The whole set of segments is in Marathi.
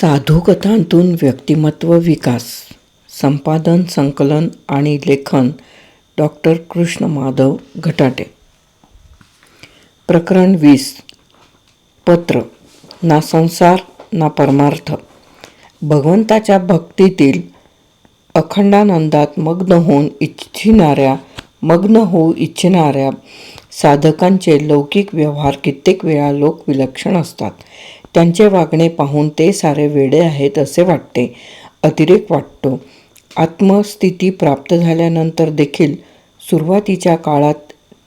साधुकथांतून व्यक्तिमत्व विकास संपादन संकलन आणि लेखन डॉक्टर कृष्ण माधव घटाटे. प्रकरण वीस. पत्र. ना संसार ना परमार्थ. भगवंताच्या भक्तीतील अखंडानंदात मग्न होऊन इच्छिणाऱ्या मग्न होऊ इच्छिणाऱ्या साधकांचे लौकिक व्यवहार कित्येक वेळा लोकविलक्षण असतात. त्यांचे वागणे पाहून ते सारे वेडे आहेत असे वाटते अतिरेक वाटतो. आत्मस्थिती प्राप्त झाल्यानंतर देखील सुरुवातीच्या काळात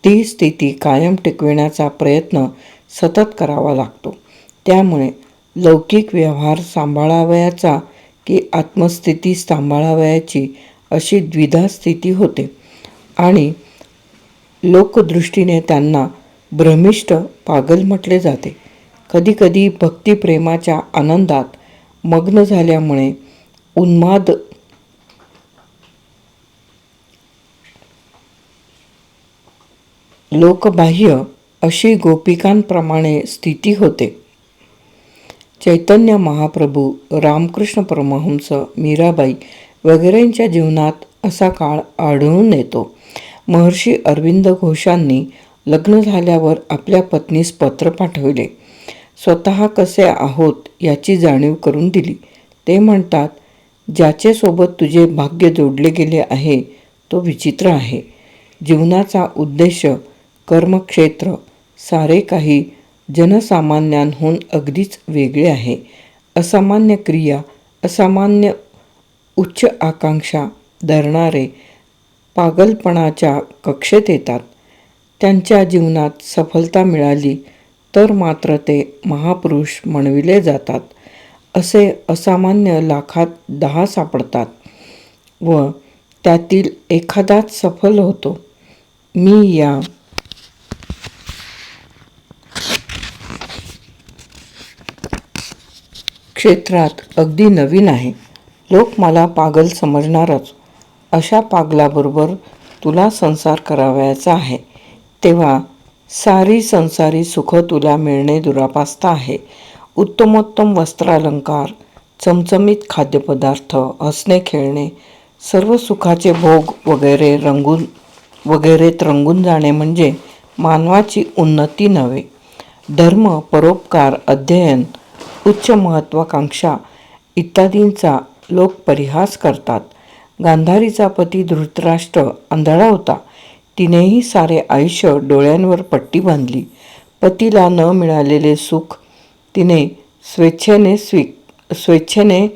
ती स्थिती कायम टिकविण्याचा प्रयत्न सतत करावा लागतो. त्यामुळे लौकिक व्यवहार सांभाळावयाचा की आत्मस्थिती सांभाळावयाची अशी द्विधा स्थिती होते. आणि लोकदृष्टीने त्यांना भ्रमिष्ट पागल म्हटले जाते. कधीकधी भक्तिप्रेमाच्या आनंदात मग्न झाल्यामुळे उन्माद लोकबाह्य अशी गोपिकांप्रमाणे स्थिती होते. चैतन्य महाप्रभू रामकृष्ण परमहंस मीराबाई वगैरेंच्या जीवनात असा काळ आढळून येतो. महर्षी अरविंद घोषांनी लग्न झाल्यावर आपल्या पत्नीस पत्र पाठविले. स्वतः कसे आहोत याची जाणीव करून दिली. ते म्हणतात ज्याचेसोबत तुझे भाग्य जोडले गेले आहे तो विचित्र आहे. जीवनाचा उद्देश कर्मक्षेत्र सारे काही जनसामान्यांहून अगदीच वेगळे आहे. असामान्य क्रिया असामान्य उच्च आकांक्षा धरणारे पागलपणाच्या कक्षेत येतात. त्यांच्या जीवनात सफलता मिळाली तर मात्र ते महापुरुष म्हणविले जातात असे असामान्य लाखात दहा सापडतात व त्यातील एखादाच सफल होतो. मी या क्षेत्रात अगदी नवीन आहे. लोक मला पागल समजणारच. अशा पागलाबरोबर तुला संसार करावयाचा आहे. तेव्हा सारी संसारी सुख तुला मिळणे दुरापास्त आहे. उत्तमोत्तम वस्त्रालंकार चमचमीत खाद्यपदार्थ हसणे खेळणे सर्व सुखाचे भोग वगैरे रंगून वगैरेत रंगून जाणे म्हणजे मानवाची उन्नती नव्हे. धर्म परोपकार अध्ययन उच्च महत्त्वाकांक्षा इत्यादींचा लोक परिहास करतात. गांधारीचा पती धृतराष्ट्र आंधळा होता. तिनेही सारे आयुष्य डोळ्यांवर पट्टी बांधली. पतीला न मिळालेले सुख तिने स्वेच्छेने स्वी स्वेच्छेने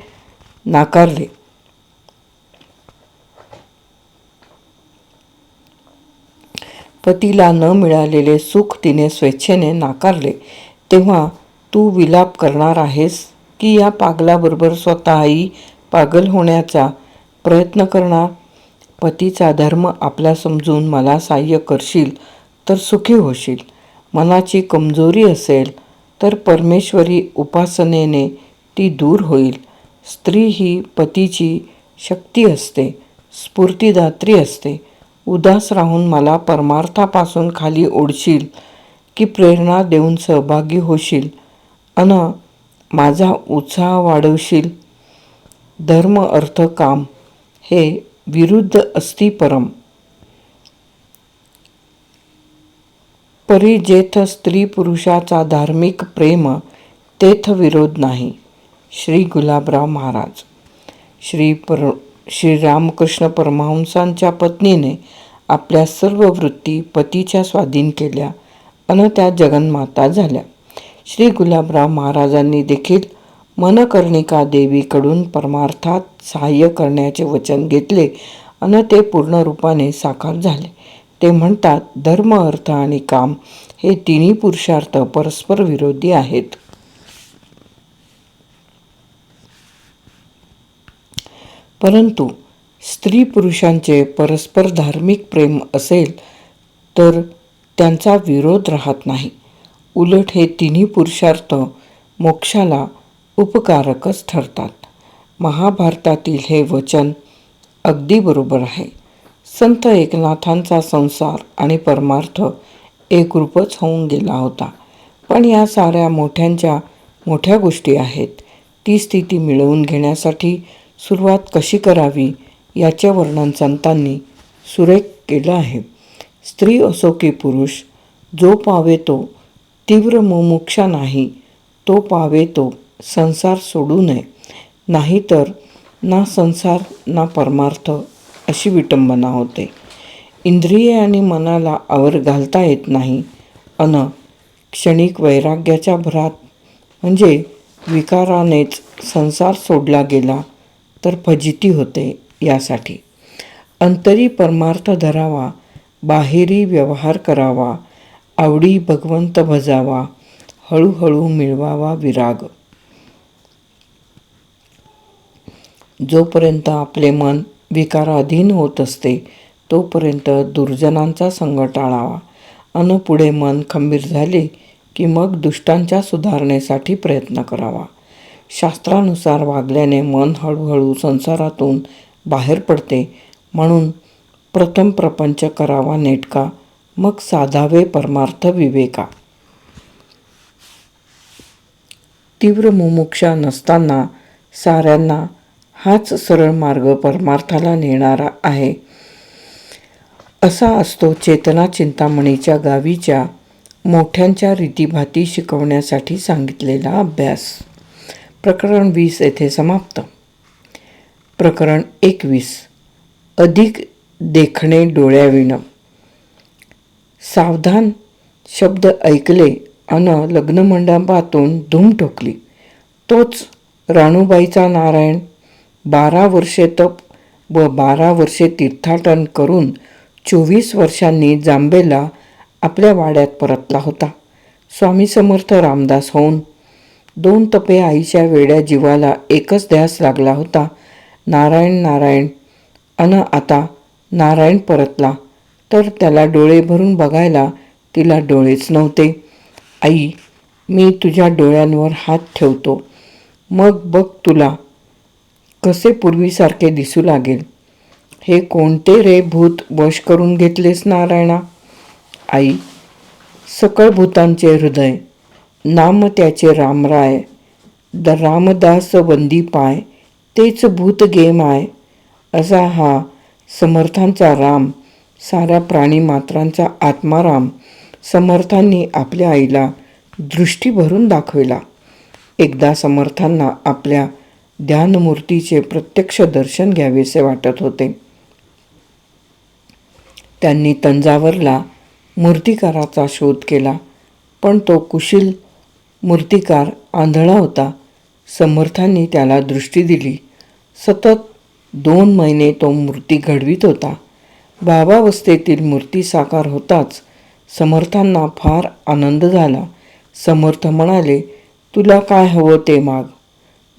नाकारले. पतीला न मिळालेले सुख तिने स्वेच्छेने नाकारले. तेव्हा तू विलाप करणार आहेस की या पागलाबरोबर स्वतःही पागल होण्याचा प्रयत्न करणार. पतीचा धर्म आपला समजून मला साह्य करशील तर सुखी होशील. मनाची कमजोरी असेल तर परमेश्वरी उपासनेने ती दूर होईल. स्त्री ही पतीची शक्ती असते स्फूर्तिदात्री असते. उदास राहून मला परमार्थापासून खाली ओढशील की प्रेरणा देऊन सहभागी होशील. अन माझा उत्साह वाढवशील. धर्म अर्थ काम. हे विरुद्ध अस्ति परम. परी जेथ स्त्री पुरुषाचा धार्मिक प्रेम तेथ विरोध नाही. श्री गुलाबराव महाराज. श्री पर श्री रामकृष्ण परमहंसांच्या पत्नीने आपल्या सर्व वृत्ती पतीच्या स्वाधीन केल्या अन त्या जगन्माता झाल्या. श्री गुलाबराव महाराजांनी देखील मनकर्णिका देवीकडून परमार्थात सहाय्य करण्याचे वचन घेतले आणि ते पूर्ण रूपाने साकार झाले. ते म्हणतात धर्म अर्थ आणि काम हे तिन्ही पुरुषार्थ परस्पर विरोधी आहेत. परंतु स्त्री पुरुषांचे परस्पर धार्मिक प्रेम असेल तर त्यांचा विरोध राहत नाही. उलट हे तिन्ही पुरुषार्थ मोक्षाला उपकारकच ठरतात. महाभारतातील हे वचन अगदी बरोबर आहे. संत एकनाथांचा संसार आणि परमार्थ एकरूपच होऊन गेला होता. पण या साऱ्या मोठ्यांच्या मोठ्या गोष्टी आहेत. ती स्थिती मिळवून घेण्यासाठी सुरुवात कशी करावी याचे वर्णन संतांनी सुरेख केलं आहे. स्त्री असो की पुरुष जो पावे तो तीव्र मुमुक्षा नाही तो पावे तो संसार सोडू नये. नाहीतर ना संसार ना परमार्थ अशी विटंबना होते. इंद्रिये आणि मनाला आवर घालता येत नाही. अन क्षणिक वैराग्याच्या भरात म्हणजे विकारानेच संसार सोडला गेला तर फजिती होते यासाठी. अंतरी परमार्थ धरावा बाहेरी व्यवहार करावा आवडी भगवंत भजावा हळूहळू मिळवावा विराग. जोपर्यंत आपले मन विकाराधीन होत असते तोपर्यंत दुर्जनांचा संग टाळावा. अन पुढे मन खंबीर झाले की मग दुष्टांच्या सुधारणेसाठी प्रयत्न करावा. शास्त्रानुसार वागल्याने मन हळूहळू संसारातून बाहेर पडते. म्हणून प्रथम प्रपंच करावा नेटका मग साधावे परमार्थ विवेका. तीव्र मुमुक्षा नसताना साऱ्यांना हाच सरळ मार्ग परमार्थाला नेणारा आहे. असा असतो चेतना चिंतामणीच्या गावीच्या मोठ्यांच्या रीतीभाती शिकवण्यासाठी सांगितलेला अभ्यास. प्रकरण वीस येथे समाप्त. प्रकरण एकवीस. अधिक देखणे डोळ्याविण. सावधान शब्द ऐकले अन लग्नमंडपातून धूम ठोकली. तोच राणूबाईचा नारायण बारा वर्षे तप व बारा वर्षे तीर्थाटन करून चोवीस वर्षांनी जांबेला आपल्या वाड्यात परतला होता. स्वामी समर्थ रामदास होऊन दोन तपे आईच्या वेड्या जीवाला एकच ध्यास लागला होता. नारायण नारायण अन आता नारायण परतला. तर त्याला डोळे भरून बघायला तिला डोळेच नव्हते. आई मी तुझ्या डोळ्यांवर हात ठेवतो. मग बघ तुला कसे पूर्वीसारखे दिसू लागेल? हे कोणते रे भूत वश करून घेतलेस नारायणा? आई सकळ भूतांचे हृदय नाम त्याचे रामराय द रामदास वंदी पाय तेच भूत गेम आहे असा हा समर्थांचा राम साऱ्या प्राणीमात्रांचा आत्माराम समर्थांनी आपल्या आईला दृष्टी भरून दाखविला. एकदा समर्थांना आपल्या ध्यानमूर्तीचे प्रत्यक्ष दर्शन घ्यावेसे वाटत होते. त्यांनी तंजावरला मूर्तिकाराचा शोध केला पण तो कुशील मूर्तिकार आंधळा होता. समर्थांनी त्याला दृष्टी दिली. सतत दोन महिने तो मूर्ती घडवीत होता. बाबावस्थेतील मूर्ती साकार होताच समर्थांना फार आनंद झाला. समर्थ म्हणाले तुला काय हवं ते माग?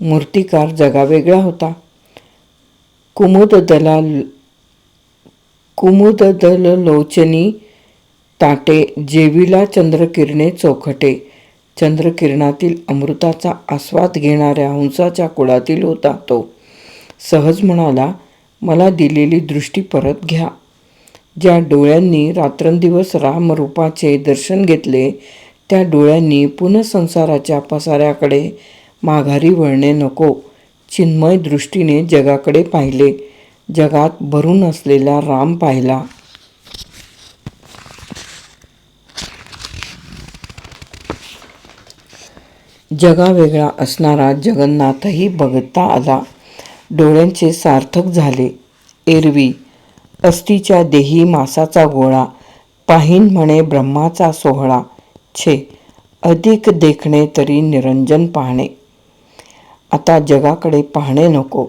मूर्तिकार जगावेगळा होता. कुमुद दलाल कुमुद दल लोचनी ताटे जेवीला चंद्रकिरणे चौखटे. चंद्रकिरणातील अमृताचा आस्वाद घेणाऱ्या हंसाच्या कुळातील होता तो. सहज म्हणाला मला दिलेली दृष्टी परत घ्या. ज्या डोळ्यांनी रात्रंदिवस रामरूपाचे दर्शन घेतले त्या डोळ्यांनी पुनଃसंसाराच्या पसाऱ्याकडे माघारी वळणे नको. चिन्मय दृष्टीने जगाकडे पाहिले. जगात भरून असलेला राम पाहिला. जगावेगळा असणारा जगन्नाथही बघता आला. डोळ्यांचे सार्थक झाले. एरवी अस्तीच्या देही मासाचा गोळा. पाहीन म्हणे ब्रह्माचा सोहळा. छे अधिक देखणे तरी निरंजन पाहणे. आता जगाकडे पाहणे नको.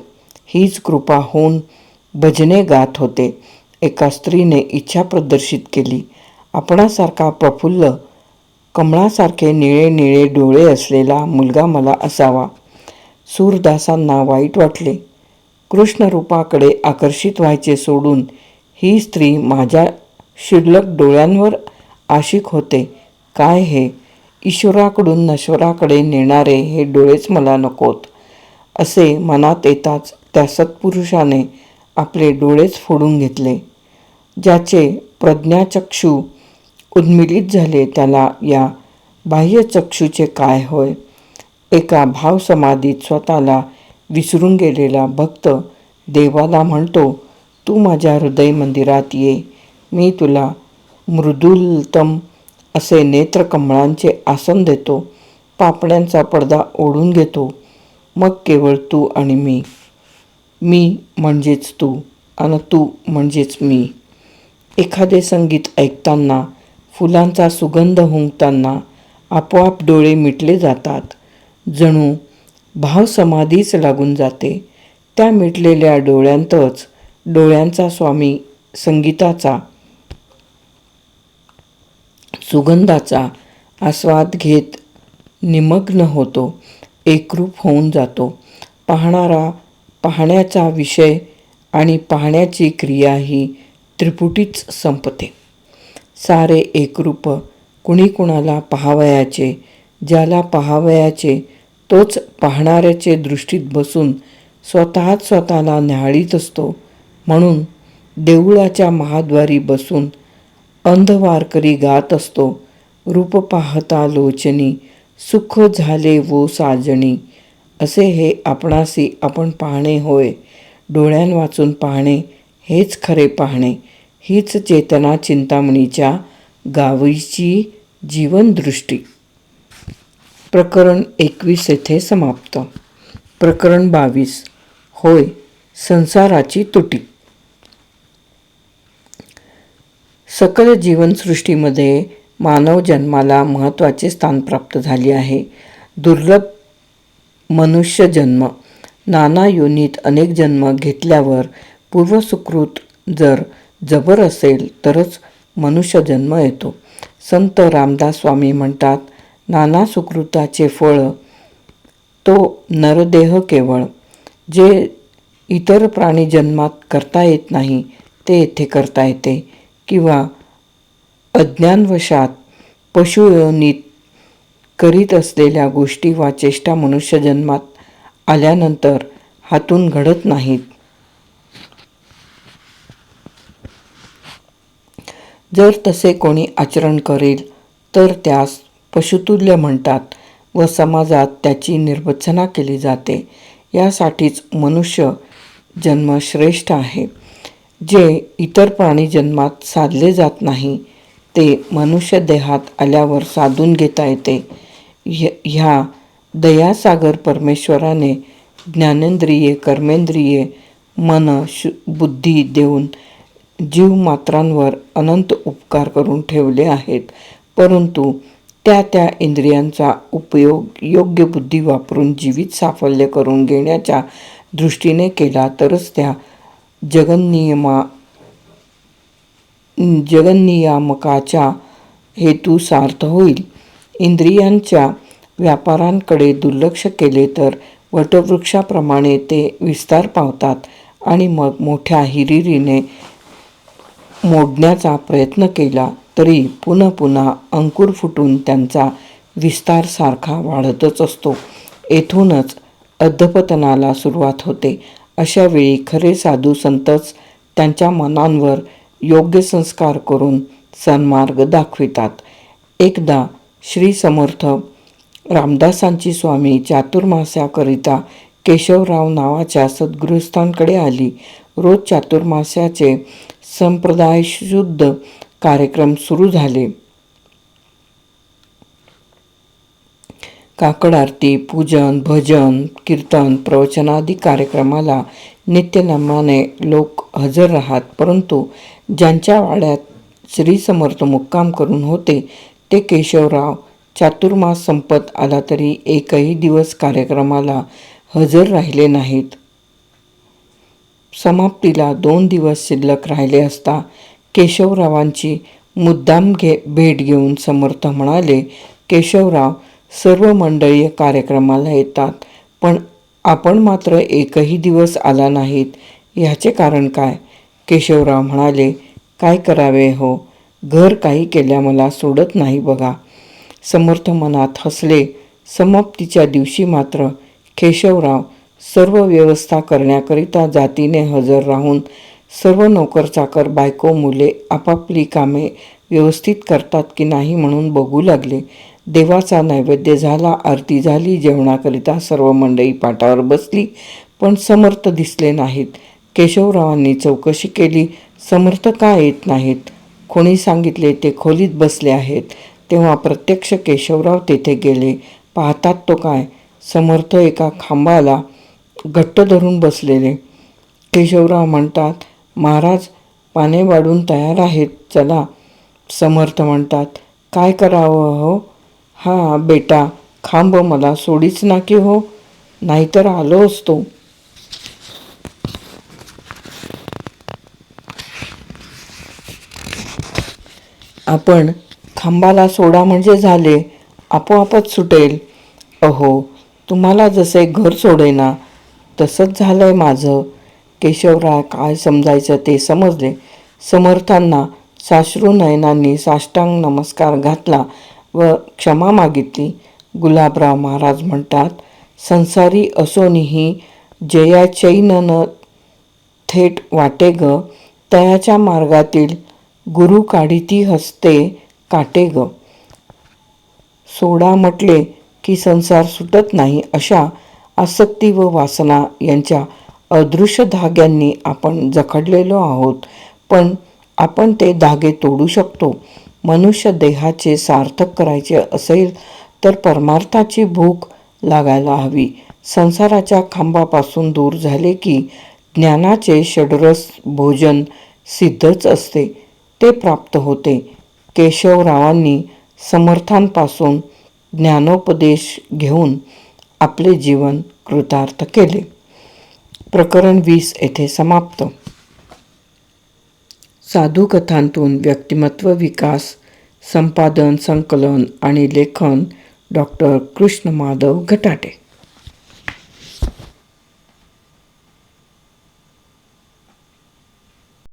हीच कृपा होऊन भजने गात होते. एका स्त्रीने इच्छा प्रदर्शित केली. आपणासारखा प्रफुल्ल कमळासारखे निळे निळे डोळे असलेला मुलगा मला असावा. सूरदासांना वाईट वाटले. कृष्णरूपाकडे आकर्षित व्हायचे सोडून ही स्त्री माझ्या शिल्लक डोळ्यांवर आशिक होते. काय हे? ईश्वराकडून नश्वराकडे नेणारे हे डोळेच मला नकोत. असे मनात येताच त्या सत्पुरुषाने आपले डोळेच फोडून घेतले. ज्याचे प्रज्ञाचक्षू उन्मिलित झाले त्याला या बाह्यचक्षूचे काय होय? एका भावसमाधीत स्वतःला विसरून गेलेला भक्त देवाला म्हणतो तू माझ्या हृदय मंदिरात ये. मी तुला मृदुलतम असे नेत्रकमळांचे आसन देतो. पापण्यांचा पडदा ओढून घेतो. मग केवळ तू आणि मी. मी म्हणजेच तू आणि तू म्हणजेच मी. एखादे संगीत ऐकताना फुलांचा सुगंध हुंकताना आपोआप डोळे मिटले जातात. जणू भाव समाधीच लागून जाते. त्या मिटलेल्या डोळ्यांतच डोळ्यांचा स्वामी संगीताचा सुगंधाचा आस्वाद घेत निमग्न होतो. एकरूप होऊन जातो. पाहणारा पाहण्याचा विषय आणि पाहण्याची क्रिया ही त्रिपुटीच संपते. सारे एकरूप कुणी कुणाला पाहावयाचे ज्याला पाहावयाचे तोच पाहणाऱ्याचे दृष्टीत बसून स्वतःच स्वतःला न्याहाळीत असतो. म्हणून देऊळाच्या महाद्वारी बसून अंधवारकरी गात असतो. रूप पाहता लोचनी सुख झाले वो साजणी. असे हे आपणासी आपण पाहणे होय. डोळ्यां वाचून पाहणे हेच खरे पाहणे. हीच चेतना चिंतामणीच्या गावीची जीवनदृष्टी. प्रकरण एकवीस येथे समाप्त. प्रकरण बावीस. होय संसाराची तुटी. सकल जीवनसृष्टीमध्ये मानव जन्माला महत्त्वाचे स्थान प्राप्त झाले आहे. दुर्लभ मनुष्य जन्म नाना योनीत अनेक जन्म घेतल्यावर पूर्वसुकृत जर जबर असेल तरच मनुष्य जन्म येतो. संत रामदास स्वामी म्हणतात नाना सुकृताचे फळ तो नरदेह केवळ. जे इतर प्राणी जन्मात करता येत नाही ते येथे करता येते. किंवा अज्ञानवशात पशुयोनीत करीत असलेल्या गोष्टी वा चेष्टा मनुष्य जन्मात आल्यानंतर हातून घडत नाहीत. जर तसे कोणी आचरण करेल तर त्यास पशुतुल्य म्हणतात व समाजात त्याची निर्वचना केली जाते. यासाठीच मनुष्य जन्म श्रेष्ठ आहे. जे इतर प्राणी जन्मात साधले जात नाही ते मनुष्य देहात आल्यावर साधून घेता येते. ह्या दयासागर परमेश्वराने ज्ञानेंद्रिये कर्मेंद्रिये मन शु बुद्धी देऊन जीवमात्रांवर अनंत उपकार करून ठेवले आहेत. परंतु त्या त्या इंद्रियांचा उपयोग योग्य बुद्धी वापरून जीवित साफल्य करून घेण्याच्या दृष्टीने केला तरच त्या जगन्नियमा जगन्नियामकाच्या हेतू सार्थ होईल. इंद्रियांच्या व्यापारांकडे दुर्लक्ष केले तर वटवृक्षाप्रमाणे ते विस्तार पावतात आणि मग मोठ्या हिरिरीने मोडण्याचा प्रयत्न केला तरी पुन्हा पुन्हा अंकुर फुटून त्यांचा विस्तार सारखा वाढतच असतो. येथूनच अधपतनाला सुरुवात होते. अशा वेळी खरे साधू संतच त्यांच्या मनांवर योग्य संस्कार करून सन्मार्ग दाखवितात. एकदा श्री समर्थ रामदासांची स्वामी चातुर्मास्याकरिता केशवराव नावाच्या सद्गृहस्थांकडे आली. रोज चातुर्मास्याचे संप्रदायशुद्ध कार्यक्रम सुरू झाले. काकड आरती पूजन भजन कीर्तन प्रवचनादी कार्यक्रमाला नित्यनामाने लोक हजर राहत परंतु ज्यांच्या वाड्यात श्री समर्थ मुक्काम करून होते ते केशवराव चातुर्मास संपत आला तरी एकही दिवस कार्यक्रमाला हजर राहिले नाहीत. समाप्तीला दोन दिवस शिल्लक राहिले असता केशवरावांची मुद्दाम घे भेट घेऊन समर्थ म्हणाले केशवराव सर्व मंडळीय कार्यक्रमाला येतात पण आपण मात्र एकही दिवस आला नाहीत. ह्याचे कारण काय? केशवराव म्हणाले काय करावे हो? घर काही केल्या मला सोडत नाही बघा. समर्थ मनात हसले. समाप्तीच्या दिवशी मात्र केशवराव सर्व व्यवस्था करण्याकरिता जातीने हजर राहून सर्व नोकर चाकर बायको मुले आपापली कामे व्यवस्थित करतात की नाही म्हणून बघू लागले. देवाचा नैवेद्य झाला आरती झाली जेवणाकरिता सर्व मंडळी पाटावर बसली पण समर्थ दिसले नाहीत. केशवरावांनी चौकशी केली. समर्थ का येत नाहीत? कोणी सांगितले ते खोलीत बसले आहेत. तेव्हा प्रत्यक्ष केशवराव तेथे गेले. पाहतात तो काय? समर्थ एका खांबाला घट्ट धरून बसलेले. केशवराव म्हणतात महाराज पाने वाढून तयार आहेत. चला. समर्थ म्हणतात काय करावं हो? हा बेटा खांब मला सोडीच ना की हो? नाहीतर आलो असतो. आपण खांबाला सोडा म्हणजे झाले आपोआपच सुटेल. अहो तुम्हाला जसे घर सोडेना तसंच झालं आहे माझं. केशवराय काय समजायचं ते समजले. समर्थांना साश्रू नयनांनी साष्टांग नमस्कार घातला व क्षमा मागितली. गुलाबराव महाराज म्हणतात संसारी असोनीही जया चैननं थेट वाटे ग तयाच्या मार्गातील गुरु काढिती हसते काटे ग. सोडा म्हटले की संसार सुटत नाही अशा आसक्ती व वासना यांच्या अदृश्य धाग्यांनी आपण जखडलेलो आहोत. पण आपण ते धागे तोडू शकतो. मनुष्य देहाचे सार्थक करायचे असेल तर परमार्थाची भूक लागायला हवी. संसाराच्या खांबापासून दूर झाले की ज्ञानाचे षडरस भोजन सिद्धच असते. ते प्राप्त होते. केशवरावांनी समर्थांपासून ज्ञानोपदेश घेऊन आपले जीवन कृतार्थ केले. प्रकरण वीस येथे समाप्त. साधुकथांतून व्यक्तिमत्व विकास संपादन संकलन आणि लेखन डॉक्टर कृष्ण माधव घटाटे.